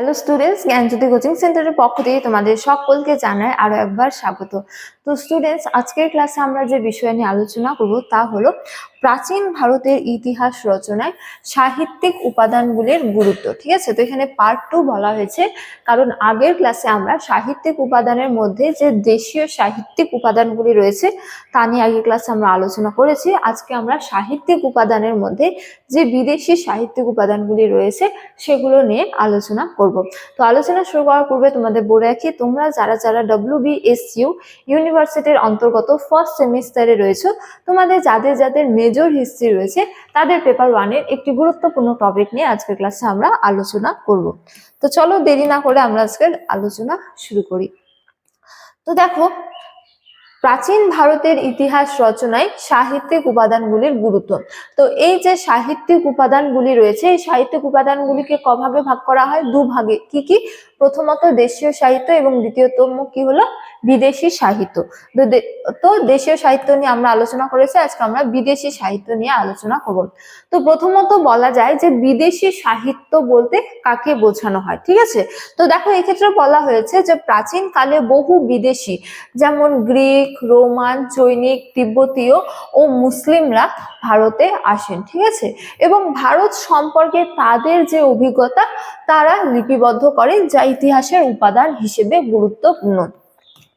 Hello students জ্ঞানজ্যোতি coaching সেন্টারের পক্ষ থেকে তোমাদের সকলকে জানায় আরও একবার স্বাগত। তো স্টুডেন্টস আজকের ক্লাসে আমরা যে বিষয় নিয়ে আলোচনা করব তা হলো প্রাচীন ভারতের ইতিহাস রচনায় সাহিত্যিক উপাদানগুলির গুরুত্ব, ঠিক আছে? তো এখানে পার্ট টু বলা হয়েছে, কারণ আগের ক্লাসে আমরা সাহিত্যিক উপাদানের মধ্যে যে দেশীয় সাহিত্যিক উপাদানগুলি রয়েছে, তা নিয়ে আগের ক্লাসে আমরা আলোচনা করেছি। আজকে আমরা সাহিত্যিক উপাদানের মধ্যে যে বিদেশি সাহিত্যিক উপাদানগুলি রয়েছে, সেগুলো নিয়ে আলোচনা করব। তো আলোচনা শুরু করার পূর্বে তোমাদের বলে রাখি, তোমরা যারা যারা ডব্লিউ বি এস ইউ ইউনিভার্সিটির অন্তর্গত ফার্স্ট সেমিস্টারে রয়েছে। তোমাদের যাদের যাদের মেজর হিস্ট্রি রয়েছে, তাদের পেপার ওয়ানের একটি গুরুত্বপূর্ণ টপিক নিয়ে আজকের ক্লাসে আমরা আলোচনা করব। তো চলো দেরি না করে আমরা আজকের আলোচনা শুরু করি। তো দেখো, প্রাচীন ভারতের ইতিহাস রচনায় সাহিত্যিক উপাদানগুলির গুরুত্ব। তো এই যে সাহিত্যিক উপাদানগুলি রয়েছে, এই সাহিত্যিক উপাদানগুলিকে কভাগে ভাগ করা হয়? দুভাগে। কি কি? প্রথমত দেশীয় সাহিত্য এবং দ্বিতীয়তম কি হলো? বিদেশি সাহিত্য। তো দেশীয় সাহিত্য নিয়ে আমরা আলোচনা করেছি, আজকে আমরা বিদেশি সাহিত্য নিয়ে আলোচনা করব। তো প্রথমত বলা যায় যে বিদেশি সাহিত্য বলতে কাকে বোঝানো হয়, ঠিক আছে? তো দেখো এক্ষেত্রে বলা হয়েছে যে প্রাচীন কালে বহু বিদেশি, যেমন গ্রিক, রোমান, চৈনিক, তিব্বতীয় ও মুসলিমরা ভারতে আসেন, ঠিক আছে? এবং ভারত সম্পর্কে তাদের যে অভিজ্ঞতা, তারা লিপিবদ্ধ করেন যা ইতিহাসের উপাদান হিসেবে গুরুত্বপূর্ণ।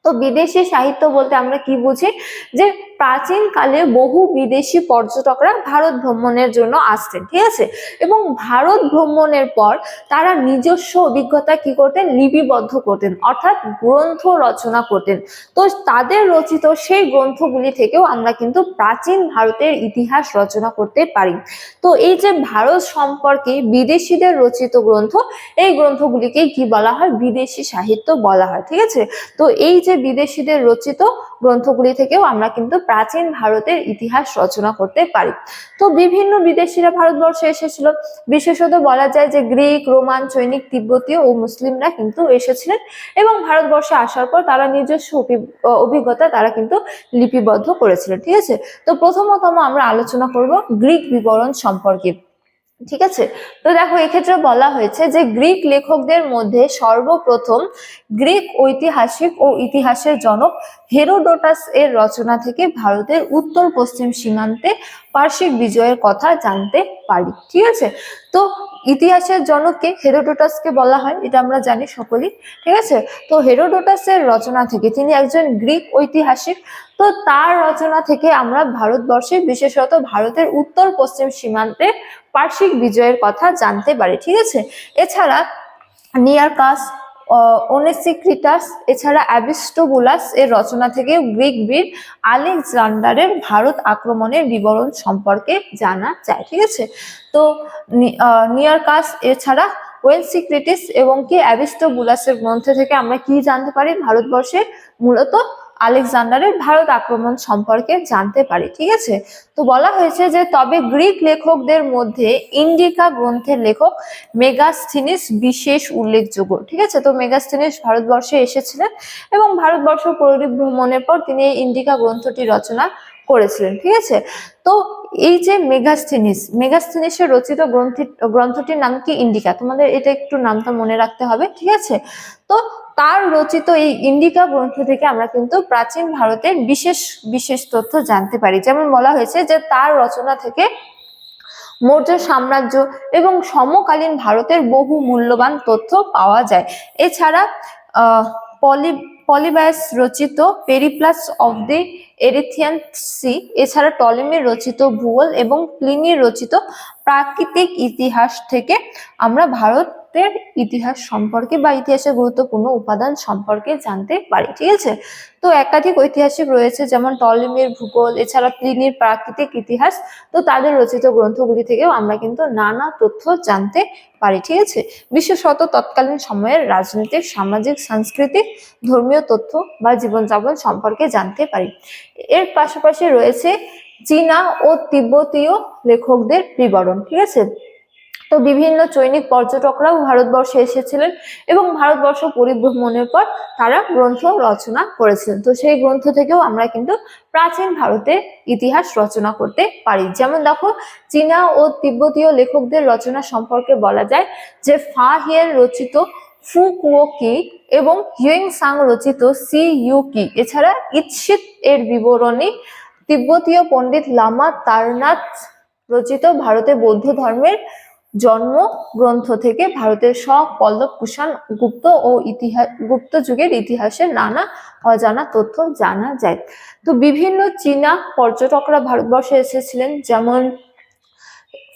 তো বিদেশি সাহিত্য বলতে আমরা কি বুঝি? যে প্রাচীন কালে বহু বিদেশি পর্যটকরা ভারত ভ্রমণের জন্য আসতেন, ঠিক আছে? এবং ভারত ভ্রমণের পর তারা নিজস্ব অভিজ্ঞতা কি করতেন? লিপিবদ্ধ করতেন, অর্থাৎ গ্রন্থ রচনা করতেন। তো তাদের রচিত সেই গ্রন্থগুলি থেকেও আমরা কিন্তু প্রাচীন ভারতের ইতিহাস রচনা করতে পারি। তো এই যে ভারত সম্পর্কে বিদেশিদের রচিত গ্রন্থ, এই গ্রন্থগুলিকেই কি বলা হয়? বিদেশি সাহিত্য বলা হয়, ঠিক আছে? তো এই যে বিদেশিদের রচিত গ্রন্থগুলি থেকেও আমরা কিন্তু প্রাচীন ভারতের ইতিহাস রচনা করতে পারি। তো বিভিন্ন বিদেশিরা ভারতবর্ষে এসেছিল। বিশেষত বলা যায় যে গ্রিক, রোমান চৈনিক তিব্বতীয় ও মুসলিমরা কিন্তু এসেছিলেন এবং ভারতবর্ষে আসার পর তারা নিজস্ব অভি- অভিজ্ঞতা তারা কিন্তু লিপিবদ্ধ করেছিলেন, ঠিক আছে? তো প্রথমতম আমরা আলোচনা করব গ্রিক বিবরণ সম্পর্কে। ঠিক আছে? তো দেখো, এক্ষেত্রে বলা হয়েছে যে গ্রিক লেখকদের মধ্যে সর্বপ্রথম গ্রিক ঐতিহাসিক ও ইতিহাসের জনক হেরোডোটাস এর রচনা থেকে ভারতের উত্তর পশ্চিম সীমান্তে পার্শ্বিক বিজয়ের কথা জানতে পারি, ঠিক আছে? তো ইতিহাসের জনককে হেরোডোটাসকে বলা হয়, এটা আমরা জানি সকলেই, ঠিক আছে? তো হেরোডোটাসের রচনা থেকে, তিনি একজন গ্রিক ঐতিহাসিক, তো তার রচনা থেকে আমরা ভারতবর্ষে, বিশেষত ভারতের উত্তর পশ্চিম সীমান্তে পার্শ্বিক বিজয়ের কথা জানতে পারি, ঠিক আছে? এছাড়া, নিয়ার নিয়ারকাস ওনেসিক্রিটাস এছাড়া অ্যাবিস্টোবুলাস এর রচনা থেকে গ্রিক বীর আলেকজান্ডারের ভারত আক্রমণের বিবরণ সম্পর্কে জানা যায়, ঠিক আছে? তো নিয়ারকাস, এছাড়া ওয়েলসিক্রিটিস এবং কি অ্যাবিস্টোবুলাসের গ্রন্থ থেকে আমরা কি জানতে পারি? ভারতবর্ষে মূলত আলেকজান্ডারের ভারত আক্রমণ সম্পর্কে জানতে পারি, ঠিক আছে? তো বলা হয়েছে যে তবে গ্রিক লেখকদের মধ্যে ইন্ডিকা গ্রন্থের লেখক মেগাস্থিনিস বিশেষ উল্লেখযোগ্য, ঠিক আছে? তো মেগাস্থিনিস ভারতবর্ষে এসেছিলেন এবং ভারতবর্ষ পরিভ্রমণের পর তিনি ইন্ডিকা গ্রন্থটি রচনা করেছিলেন ঠিক আছে? তো এই যে মেগাস্থিনিস, মেগাস্থিনিসের রচিত গ্রন্থি, গ্রন্থটির নাম কি? ইন্ডিকা। তোমাদের এটা একটু নামটা মনে রাখতে হবে, ঠিক আছে? তো তার রচিত এই ইন্ডিকা গ্রন্থ থেকে আমরা কিন্তু প্রাচীন ভারতের বিশেষ বিশেষ তথ্য জানতে পারি। যেমন বলা হয়েছে যে তার রচনা থেকে মৌর্য সাম্রাজ্য এবং সমকালীন ভারতের বহু মূল্যবান তথ্য পাওয়া যায়। এছাড়া পলি, পলিব্যাস রচিত Periplus of the Erythraean Sea, এছাড়া টলেমির রচিত ভূগোল এবং প্লিনির রচিত প্রাকৃতিক ইতিহাস থেকে আমরা ভারতের ইতিহাস সম্পর্কে বা ইতিহাসের গুরুত্বপূর্ণ উপাদান সম্পর্কে জানতে পারি, ঠিক আছে? তো একাধিক ঐতিহাসিক রয়েছে, যেমন টলিমের ভূগোল, এছাড়া প্লিনির প্রাকৃতিক ইতিহাস। তো তাদের রচিত গ্রন্থগুলি থেকেও আমরা কিন্তু নানা তথ্য জানতে পারি, ঠিক আছে? বিশেষত তৎকালীন সময়ের রাজনৈতিক সামাজিক, সাংস্কৃতিক, ধর্মীয় তথ্য বা জীবনযাপন সম্পর্কে জানতে পারি। এর পাশাপাশি রয়েছে চীনা ও তিব্বতীয় লেখকদের বিবরণ, ঠিক আছে? তো বিভিন্ন চৈনিক পর্যটকরাও ভারতবর্ষে এসেছিলেন এবং ভারতবর্ষ পরিভ্রমণের পর তারা গ্রন্থ রচনা করেছিলেন। তো সেই গ্রন্থ থেকেও আমরা কিন্তু প্রাচীন ভারতের ইতিহাস রচনা করতে পারি। যেমন দেখো, চীনা ও তিব্বতীয় লেখকদের রচনা সম্পর্কে বলা যায় যে ফা হিয়ের রচিত ফু কুয়ো কি এবং হিউইং সাং রচিত সি ইউ কি। এছাড়া ইৎসিত এর বিবরণী তিব্বতীয় পণ্ডিত লামা তারনাথ রচিত ভারতে বৌদ্ধ ধর্মের জন্ম গ্রন্থ থেকে ভারতের সব পল্লব, কুষাণ, গুপ্ত ও ইতিহাস গুপ্ত যুগের ইতিহাসের নানা অজানা তথ্য জানা যায়। তো বিভিন্ন চীনা পর্যটকরা ভারতবর্ষে এসেছিলেন, যেমন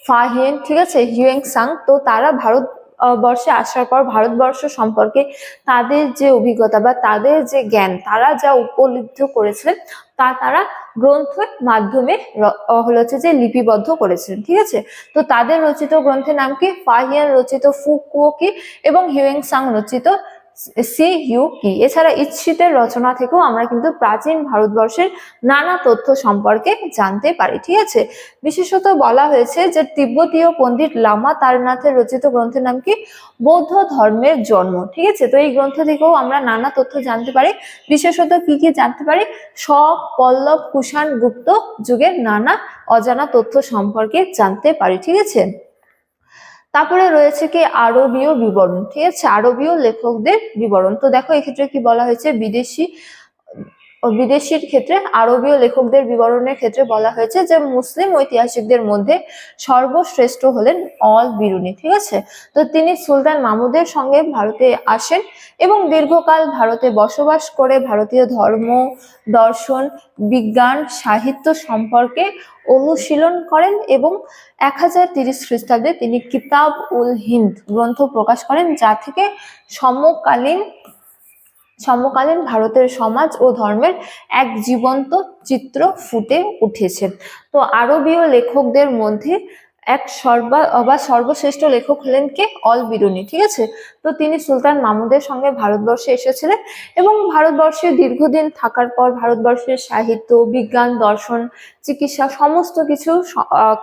ফাহেন ঠিক আছে, হিউয়েং সাং, তো তারা ভারত বর্ষে আসার পর ভারতবর্ষ সম্পর্কে তাদের যে অভিজ্ঞতা বা তাদের যে জ্ঞান, তারা যা উপলব্ধ করেছিলেন, তা তারা গ্রন্থের মাধ্যমে হলো হচ্ছে যে লিপিবদ্ধ করেছিলেন, ঠিক আছে? তো তাদের রচিত গ্রন্থের নাম কি? ফাহিয়ান রচিত ফুকুওকি এবং হিউয়েং সাং রচিত সি ইউ কি? এছাড়া ইচ্ছিতের রচনা থেকেও আমরা কিন্তু প্রাচীন ভারতবর্ষের নানা তথ্য সম্পর্কে জানতে পারি, ঠিক আছে? বিশেষত বলা হয়েছে যে তিব্বতীয় পণ্ডিত লামা তারনাথের রচিত গ্রন্থের নাম কি? বৌদ্ধ ধর্মের জন্ম, ঠিক আছে? তো এই গ্রন্থ থেকেও আমরা নানা তথ্য জানতে পারি, বিশেষত কি কি জানতে পারি? সব পল্লব, কুষাণ, গুপ্ত যুগের নানা অজানা তথ্য সম্পর্কে জানতে পারি, ঠিক আছে? তারপরে রয়েছে কি আরবীয় বিবরণ, ঠিক আছে? আরবীয় লেখকদের বিবরণ। তো দেখো এক্ষেত্রে কি বলা হয়েছে, বিদেশি বিদেশির ক্ষেত্রে আরবীয় লেখকদের বিবরণের ক্ষেত্রে বলা হয়েছে যে মুসলিম ঐতিহাসিকদের মধ্যে সর্বশ্রেষ্ঠ হলেন অল বিরুনি, ঠিক আছে? তো তিনি সুলতান মামুদের সঙ্গে ভারতে আসেন এবং দীর্ঘকাল ভারতে বসবাস করে ভারতীয় ধর্ম, দর্শন, বিজ্ঞান, সাহিত্য সম্পর্কে অনুশীলন করেন এবং এক হাজার তিরিশ খ্রিস্টাব্দে তিনি কিতাব উল হিন্দ গ্রন্থ প্রকাশ করেন, যা থেকে সমকালীন সমকালীন ভারতের সমাজ ও ধর্মের এক জীবন্ত চিত্র ফুটে উঠেছে। তো আরবীয় লেখকদের মধ্যে এক সর্বা, বা সর্বশ্রেষ্ঠ লেখক হলেন কে? অল বিরুনি ঠিক আছে? তো তিনি সুলতান মামুদের সঙ্গে ভারতবর্ষে এসেছিলেন এবং ভারতবর্ষে দীর্ঘদিন থাকার পর ভারতবর্ষের সাহিত্য, বিজ্ঞান, দর্শন, চিকিৎসা সমস্ত কিছু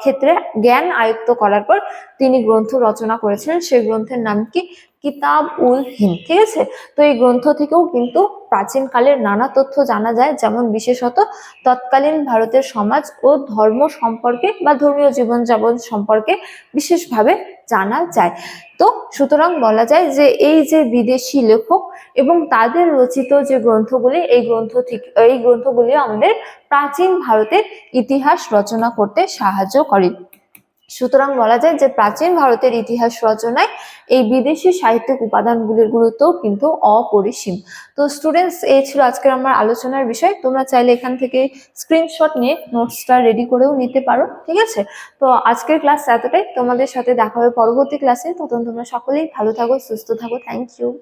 ক্ষেত্রে জ্ঞান আয়ত্ত করার পর তিনি গ্রন্থ রচনা করেছিলেন। সেই গ্রন্থের নাম কি? কিতাব, উল, হিন্দ, ঠিক আছে? তো এই গ্রন্থ থেকেও কিন্তু প্রাচীনকালের নানা তথ্য জানা যায়, যেমন বিশেষত তৎকালীন ভারতের সমাজ ও ধর্ম সম্পর্কে বা ধর্মীয় জীবনযাপন সম্পর্কে বিশেষভাবে জানা যায়। তো সুতরাং বলা যায় যে এই যে বিদেশি লেখক এবং তাদের রচিত যে গ্রন্থগুলি, এই গ্রন্থ থেকে, এই গ্রন্থগুলি আমাদের প্রাচীন ভারতের ইতিহাস রচনা করতে সাহায্য করে। সুতরাং বলা যায় যে প্রাচীন ভারতের ইতিহাস রচনায় এই বিদেশি সাহিত্যিক উপাদানগুলির গুরুত্ব কিন্তু অপরিসীম। তো স্টুডেন্টস এই ছিল আজকের আমার আলোচনার বিষয়। তোমরা চাইলে এখান থেকে স্ক্রিনশট নিয়ে নোটসটা রেডি করেও নিতে পারো, ঠিক আছে? তো আজকের ক্লাস এতটাই। তোমাদের সাথে দেখা হবে পরবর্তী ক্লাসে তখন তোমরা সকলেই ভালো থাকো, সুস্থ থাকো। Thank you